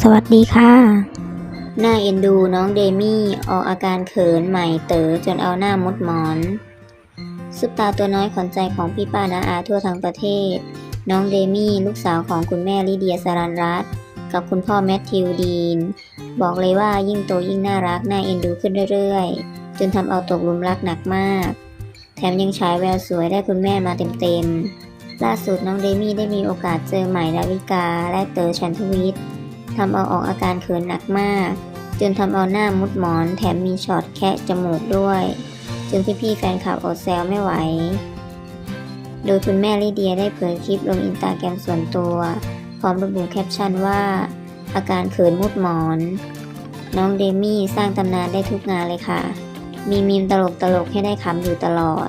สวัสดีค่ะน่าเอ็นดูน้องเดมี่ออกอาการเขินใหม่เต๋อจนเอาหน้ามุดหมอนซุปตาตัวน้อยขวัญใจของพี่ป้านาอาทั่วทั้งประเทศ น้องเดมี่ลูกสาวของคุณแม่ลิเดียสารันรัตกับคุณพ่อแมทธิวดีน บอกเลยว่ายิ่งโตยิ่งน่ารักน่าเอ็นดูขึ้นเรื่อยๆ จนทำเอาตกหลุมรักหนักมาก แถมยังฉายแววสวยได้คุณแม่มาเต็มๆล่าสุดน้องเดมี่ได้มีโอกาสเจอใหม่ดาวิกาและเต๋อชันทวิทย์ ทำเอาออกอาการเขินหนักมาก จนทำเอาหน้ามุดหมอน แถมมีช็อตแคะจมูกด้วย จนพี่ๆแฟนคลับอดแซวไม่ไหว โดยคุณแม่ลิเดียได้เผยคลิปลงอินสตาแกรมส่วนตัว พร้อมระบุแคปชั่นว่า อาการเขินมุดหมอน น้องเดมี่สร้างตำนานได้ทุกงานเลยค่ะ มีมีมตลกๆให้ได้ขำอยู่ตลอด